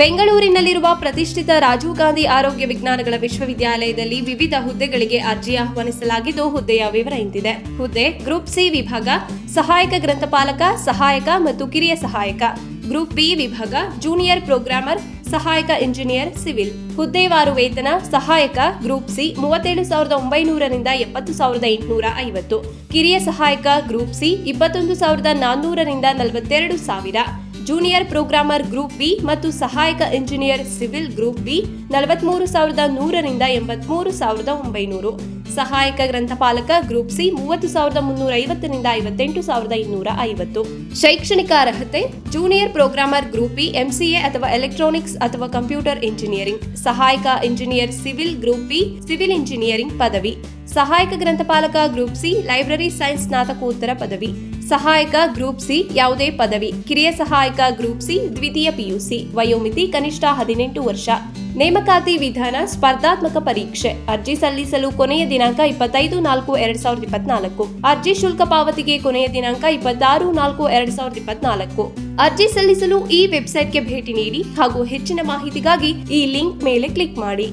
ಬೆಂಗಳೂರಿನಲ್ಲಿರುವ ಪ್ರತಿಷ್ಠಿತ ರಾಜೀವ್ ಗಾಂಧಿ ಆರೋಗ್ಯ ವಿಜ್ಞಾನಗಳ ವಿಶ್ವವಿದ್ಯಾಲಯದಲ್ಲಿ ವಿವಿಧ ಹುದ್ದೆಗಳಿಗೆ ಅರ್ಜಿ ಆಹ್ವಾನಿಸಲಾಗಿದ್ದು, ಹುದ್ದೆಯ ವಿವರ ಇಂತಿದೆ. ಹುದ್ದೆ, ಗ್ರೂಪ್ ಸಿ ವಿಭಾಗ, ಸಹಾಯಕ ಗ್ರಂಥಪಾಲಕ, ಸಹಾಯಕ ಮತ್ತು ಕಿರಿಯ ಸಹಾಯಕ. ಗ್ರೂಪ್ ಬಿ ವಿಭಾಗ, ಜೂನಿಯರ್ ಪ್ರೋಗ್ರಾಮರ್, ಸಹಾಯಕ ಇಂಜಿನಿಯರ್, ಸಿವಿಲ್. ಹುದ್ದೆವಾರು ವೇತನ, ಸಹಾಯಕ, ಗ್ರೂಪ್ ಸಿ, ಮೂವತ್ತೇಳು ಸಾವಿರದ ಒಂಬೈನೂರರಿಂದ ಎಪ್ಪತ್ತು ಸಾವಿರದ ಎಂಟುನೂರ ಐವತ್ತು. ಕಿರಿಯ ಸಹಾಯಕ, ಗ್ರೂಪ್ ಸಿ, ಇಪ್ಪತ್ತೊಂದು ಸಾವಿರದ ನಾನ್ನೂರರಿಂದ ನಲವತ್ತೆರಡು ಸಾವಿರ. ಜೂನಿಯರ್ ಪ್ರೋಗ್ರಾಮರ್ ಗ್ರೂಪ್ ಬಿ ಮತ್ತು ಸಹಾಯಕ ಇಂಜಿನಿಯರ್ ಸಿವಿಲ್ ಗ್ರೂಪ್ ಬಿ ನಲವತ್ಮೂರು ಸಾವಿರದ ನೂರರಿಂದ ಎಂಬತ್ಮೂರು ಸಾವಿರದ ಒಂಬೈನೂರು. ಸಹಾಯಕ ಗ್ರಂಥಪಾಲಕ ಗ್ರೂಪ್ ಸಿ ಮೂವತ್ತು ಸಾವಿರದ ಮುನ್ನೂರ ಐವತ್ತರಿಂದ ಐವತ್ತೆಂಟು ಸಾವಿರದ ಇನ್ನೂರ ಐವತ್ತು. ಶೈಕ್ಷಣಿಕ ಅರ್ಹತೆ junior programmer group B MCA ಅಥವಾ ಎಲೆಕ್ಟ್ರಾನಿಕ್ಸ್ ಅಥವಾ ಕಂಪ್ಯೂಟರ್ ಇಂಜಿನಿಯರಿಂಗ್ ಸಹಾಯಕ engineer civil group B civil engineering ಪದವಿ. ಸಹಾಯಕ ಗ್ರಂಥಪಾಲಕ ಗ್ರೂಪ್ ಸಿ, ಲೈಬ್ರರಿ ಸೈನ್ಸ್ ಸ್ನಾತಕೋತ್ತರ ಪದವಿ. ಸಹಾಯಕ ಗ್ರೂಪ್ ಸಿ, ಯಾವುದೇ ಪದವಿ. ಕಿರಿಯ ಸಹಾಯಕ ಗ್ರೂಪ್ ಸಿ, ದ್ವಿತೀಯ ಪಿಯುಸಿ. ವಯೋಮಿತಿ ಕನಿಷ್ಠ ಹದಿನೆಂಟು ವರ್ಷ. ನೇಮಕಾತಿ ವಿಧಾನ, ಸ್ಪರ್ಧಾತ್ಮಕ ಪರೀಕ್ಷೆ. ಅರ್ಜಿ ಸಲ್ಲಿಸಲು ಕೊನೆಯ ದಿನಾಂಕ ಇಪ್ಪತ್ತೈದು ನಾಲ್ಕು ಎರಡ್ ಸಾವಿರದ ಇಪ್ಪತ್ನಾಲ್ಕು. ಅರ್ಜಿ ಶುಲ್ಕ ಪಾವತಿಗೆ ಕೊನೆಯ ದಿನಾಂಕ ಇಪ್ಪತ್ತಾರು ನಾಲ್ಕು ಎರಡ್ ಸಾವಿರದ ಇಪ್ಪತ್ನಾಲ್ಕು. ಅರ್ಜಿ ಸಲ್ಲಿಸಲು ಈ ವೆಬ್ಸೈಟ್ಗೆ ಭೇಟಿ ನೀಡಿ ಹಾಗೂ ಹೆಚ್ಚಿನ ಮಾಹಿತಿಗಾಗಿ ಈ ಲಿಂಕ್ ಮೇಲೆ ಕ್ಲಿಕ್ ಮಾಡಿ.